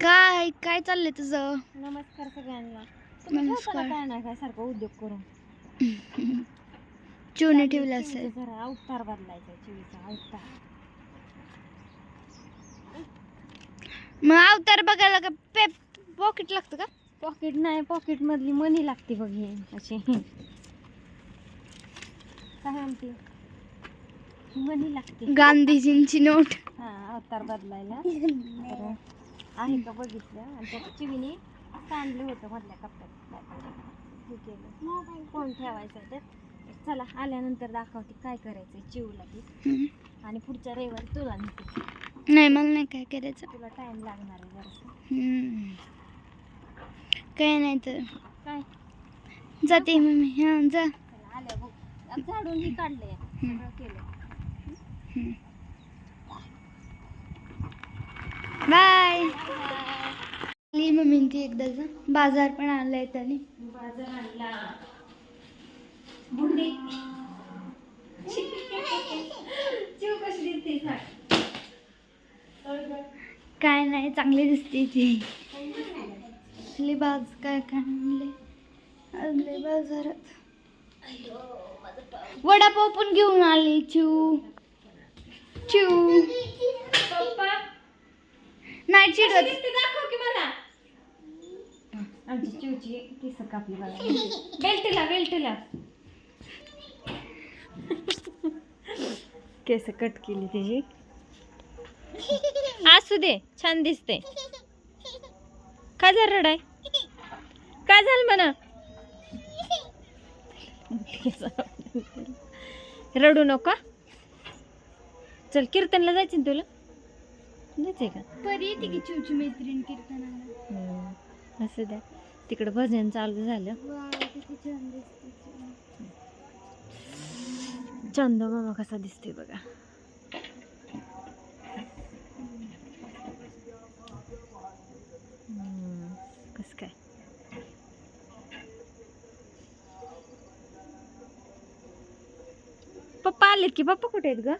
काय काय चाललंय तुझं? नमस्कार सगळ्यांना. नमस्कार. काय नाही काय सारखं उद्योग करून? चिवने ठेवलं असेल. चिवीचा जरा अवतार बदलायचा चिवीचा अवतार. मग अवतार बघायला का पे पॉकेट लागतं का? पॉकेट नाही पॉकेट मधली मनी लागते बघ हे अशी. काय म्हणते? मनी लागते. गांधीजींची नोट. हा अवतार बदलायला. तर आहे का बघितलं? आणि त्या चिवीने सांडलं होतं मधल्या कप्प्यात. हे केलं. फोन ठेवायचा त्यात चला आल्यानंतर दाखवते काय करायचंय चिवला ती. आणि पुढच्या रविवारी तुला नेते. नाही मला नाही काय करायचं. तुला टाइम लागणार आहे जरासं. हम्म. काय नाही तर. काय? जाते मम्मी. हां जा. आल्या बघ. झाडून ही काढलंय. सगळं केलं बाय आली मम्मी ती एकदा जा बाजार पण आणलाय त्याने. बाजार आणला. कशी दिसते काय नाही चांगली दिसते ती. आपली बाज काय काय आणले आणले बाजारात. वडापाव पण घेऊन आली चिव चिव नाही दिसते दाखव की मला. आमची चिवची केस कापली बघा बेल्टला बेल्टला. केस कट केली तिची. असू दे छान दिसते. काय झालं रडाय? काय झालं म्हणा? रडू नका. चल कीर्तनला जायचं ना तुला? जायचंय का? परी येते की चिवची मैत्रीण कीर्तनाला. हम्म. असू द्या. तिकडं भजन चालू झालं. दिसते. चंद मामा कसा दिसतोय बघा. कस काय? पप्पा आलेत की? पप्पा कुठे आहेत ग?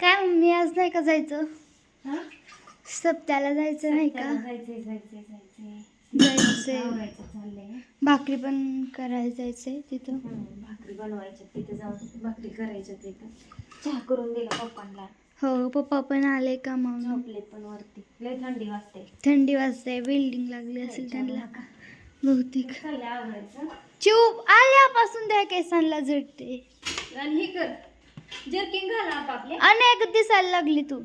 काय मम्मी आज नाही का जायचं? हा? सप्त्याला जायचं नाही का? जायचंय जायचंय जायचंय. जायचंय. आवरायचं चाललंय. भाकरी पण करायला जायचंय तिथं. भाकरी बनवायच्या तिथे जाऊन भाकरी करायच्या तिथं. चहा करून दिला पप्पांना. हो पप्पा पण आले का मग झोपले पण वरती. लय थंडी वाजते. थंडी वाजते बिल्डिंग लागली असेल त्यांना. बहुतेक. चाललंय आवरायचं. चिव आल्यापासून त्या केसांना झटते आणि हे कर. जर्किंग घाला आपापले. अनेक दिसायला लागली तू.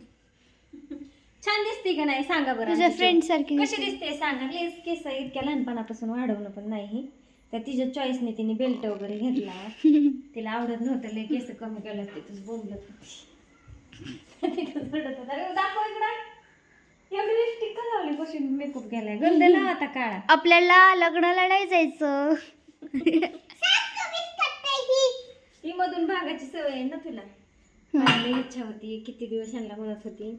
छान दिसते का नाही? सांगा बरं तुझ्या आमची फ्रेंड. सारखी कशी दिसते. सांगा. लेस केस इतक्या लहानपणापासून वाढवलं पण नाही. तर तिच्या चॉईसने तिने बेल्ट वगैरे घेतला. तिला आवडत नव्हतं लय केस कमी केलं ते तुझं बोलत होती. तिथं रडत होता. अरे दाखव इकडं. एवढी लिपस्टिक का लावली? कशी मेकअप केलाय. गंध लावा आता काळा. आपल्याला लग्नाला नाही जायचं. ती मधून भागाची सवय आहे ना तुला? मला लई इच्छा होती. किती दिवस ह्यांना म्हणत होती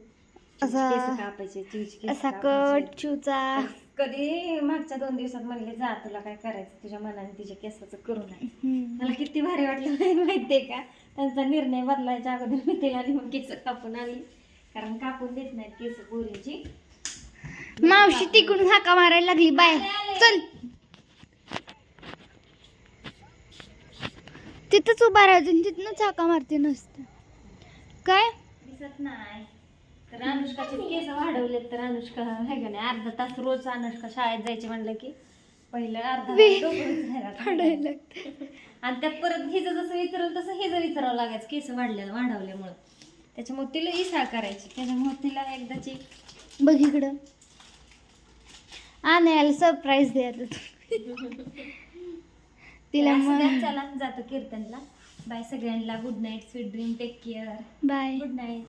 असा- केस कापायचे चिवची केस असा कापायचे. कट चिवचा कधी मागच्या दोन दिवसात म्हणले जा तुला काय करायचं? तुझ्या मनाने तिच्या केसाचं करू नये हम्म. मला किती भारी वाटलं नाही माहितीये का? त्यांचा निर्णय बदलायच्या अगोदर मी तिला नेऊन केस कापून आली कारण कापून देत नाहीत केस पोरीची. मावशी तिकडून हाका मारायला लागली बाय. चल. तिथंच उभा राहायचं आणि तिथनंच हाका मारते नसतं. काय? दिसत नाही. तर अनुष्काचे केस वाढवलेत तर अनुष्का आहे का नाही अर्धा तास रोज अनुष्का शाळेत जायचे म्हणलं की पहिलं अर्धा तास लागतं. आणि त्यात परत हिचं जसं विचारलं तसं हिचं विचारावं लागायचं केस वाढल्या वाढवल्यामुळं. त्याच्यामुळे तिला इसा करायची. त्याच्यामुळे तिला एकदाची बघ इकडं. आणायला सरप्राईज द्यायचं तिला असं द्या, मग चला जातो कीर्तनला. बाय सगळ्यांना. Good night sweet dream take care bye good night